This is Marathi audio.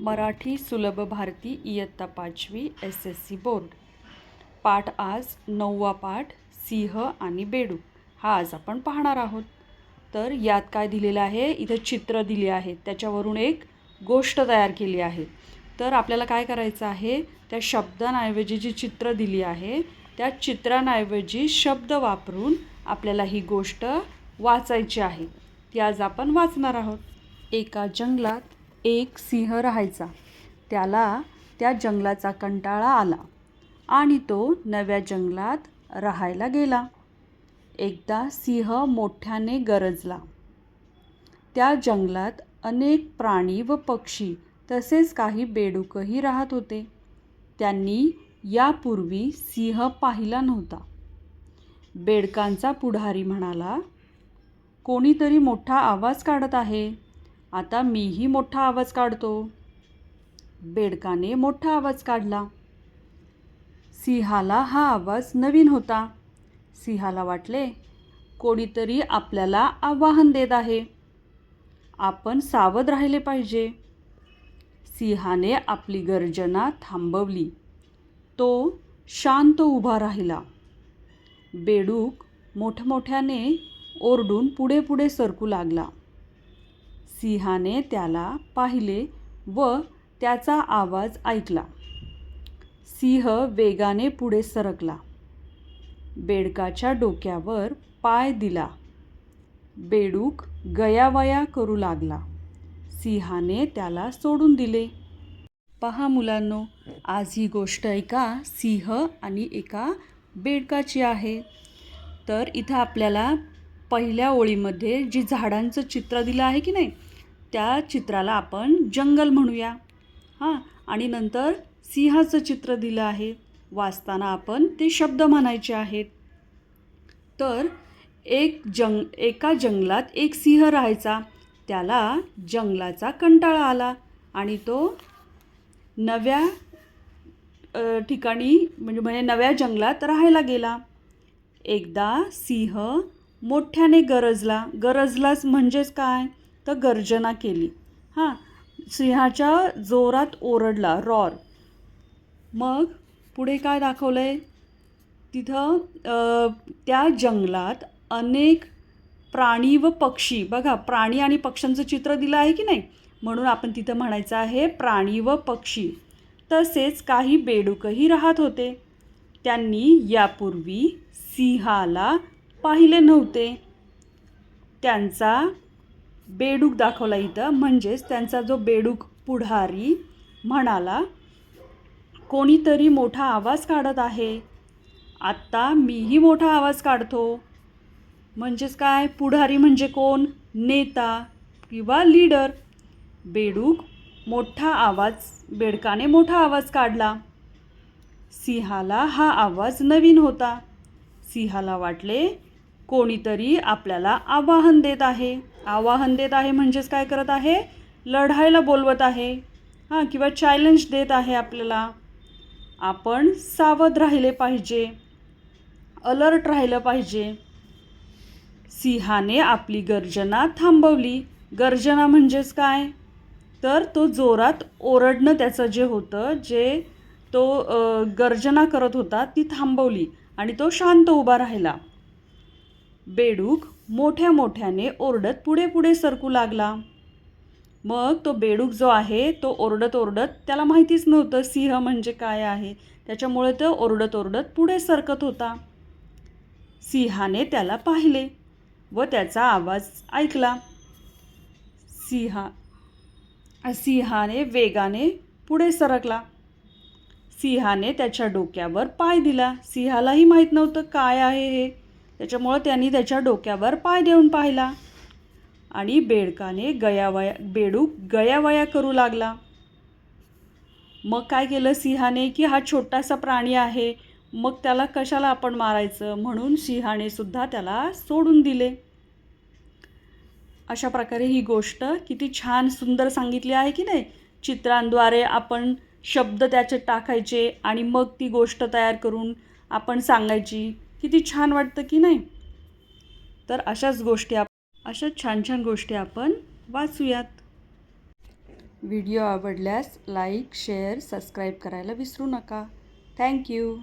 मराठी सुलभ भारती इयत्ता पाचवी एस एस सी बोर्ड. पाठ आज नववा पाठ सिंह आणि बेडू. हा आज आपण पाहणार आहोत. तर यात काय दिलेलं आहे? इथं चित्र दिली आहेत. त्याच्यावरून एक गोष्ट तयार केली आहे. तर आपल्याला काय करायचं आहे? त्या शब्दांऐवजी जी चित्र दिली आहे त्या चित्रांऐवजी शब्द वापरून आपल्याला ही गोष्ट वाचायची आहे. ती आज आपण वाचणार आहोत. एका जंगलात एक सिंह राहायचा. त्याला त्या जंगलाचा कंटाळा आला आणि तो नव्या जंगलात राहायला गेला. एकदा सिंह मोठ्याने गरजला. त्या जंगलात अनेक प्राणी व पक्षी तसेच काही बेडूकही राहत होते. त्यांनी यापूर्वी सिंह पाहिला नव्हता. बेडकांचा पुढारी म्हणाला कोणीतरी मोठा आवाज काढत आहे. आता मीही मोठा आवाज काढतो. बेडकाने मोठा आवाज काढला. सिंहाला हा आवाज नवीन होता. सिंहाला वाटले कोणीतरी आपल्याला आवाहन देत आहे. आपण सावध राहिले पाहिजे. सिंहाने आपली गर्जना थांबवली. तो शांत उभा राहिला. बेडूक मोठमोठ्याने ओरडून पुढे पुढे सरकू लागला. सिंहाने त्याला पाहिले व त्याचा आवाज ऐकला. सिंह वेगाने पुढे सरकला. बेडकाच्या डोक्यावर पाय दिला. बेडूक गयावया करू लागला. सिंहाने त्याला सोडून दिले. पहा मुलांनो आज ही गोष्ट एका सिंह आणि एका बेडकाची आहे. तर इथं आपल्याला पहिल्या ओळीमध्ये जी झाडांचं चित्र दिलं आहे की नाही त्या चित्राला आपण जंगल म्हणूया. हां आणि नंतर सिंहाचं चित्र दिलं आहे. वाचताना आपण ते शब्द म्हणायचे आहेत. तर एक जंग एका जंगलात एक सिंह राहायचा. त्याला जंगलाचा कंटाळा आला आणि तो नव्या ठिकाणी म्हणजे म्हणजे नव्या जंगलात राहायला गेला. एकदा सिंह मोठ्याने गरजला. गरजलाच म्हणजेच काय? तर गर्जना केली. हां सिंहाच्या जोरात ओरडला रॉर. मग पुढे काय दाखवलं आहे तिथं त्या जंगलात अनेक प्राणी व पक्षी. बघा प्राणी आणि पक्ष्यांचं चित्र दिलं आहे की नाही? म्हणून आपण तिथं म्हणायचं आहे प्राणी व पक्षी. तसेच काही बेडूकही राहत होते. त्यांनी यापूर्वी सिंहाला पाहिले नव्हते. त्यांचा बेडूक दाखवला इथं. म्हणजेच त्यांचा जो बेडूक पुढारी म्हणाला कोणीतरी मोठा आवाज काढत आहे. आत्ता मीही मोठा आवाज काढतो. म्हणजेच काय? पुढारी म्हणजे कोण? नेता किंवा लीडर? बेडूक मोठा आवाज बेडकाने मोठा आवाज काढला. सिंहाला हा आवाज नवीन होता. सिंहाला वाटले कोणीतरी आपल्याला आवाहन देत आहे. आवाहन देत आहे म्हणजेच काय करत आहे? लढायला बोलवत आहे. हां किंवा चॅलेंज देत आहे आपल्याला. आपण सावध राहिले पाहिजे. अलर्ट राहिलं पाहिजे. सिंहाने आपली गर्जना थांबवली. गर्जना म्हणजेच काय? तर तो जोरात ओरडणं त्याचं जे होतं जे तो गर्जना करत होता ती थांबवली आणि तो शांत उभा राहिला. बेडूक मोठ्या मोठ्याने ओरडत पुढे पुढे सरकू लागला. मग तो बेडूक जो आहे तो ओरडत ओरडत त्याला माहितीच नव्हतं सिंह म्हणजे काय आहे. त्याच्यामुळे तो ओरडत ओरडत पुढे सरकत होता. सिंहाने त्याला पाहिले व त्याचा आवाज ऐकला. सिंहा सिंहाने वेगाने पुढे सरकला. सिंहाने त्याच्या डोक्यावर पाय दिला. सिंहालाही माहीत नव्हतं काय आहे हे. त्याच्यामुळं त्यांनी त्याच्या डोक्यावर पाय देऊन पाहिला. आणि बेडकाने गयावया बेडूक गयावया करू लागला. मग काय केलं सिंहाने की हा छोटासा प्राणी आहे मग त्याला कशाला आपण मारायचं म्हणून सिंहाने सुद्धा त्याला सोडून दिले. अशा प्रकारे ही गोष्ट किती छान सुंदर सांगितली आहे की नाही? चित्रांद्वारे आपण शब्द त्याचे टाकायचे आणि मग ती गोष्ट तयार करून आपण सांगायची. किती छान वाटतं की नाही? तर अशाच गोष्टी आप अशाच छान छान गोष्टी आपण वाचूयात. व्हिडिओ आवडल्यास लाईक शेअर सबस्क्राईब करायला विसरू नका. थँक्यू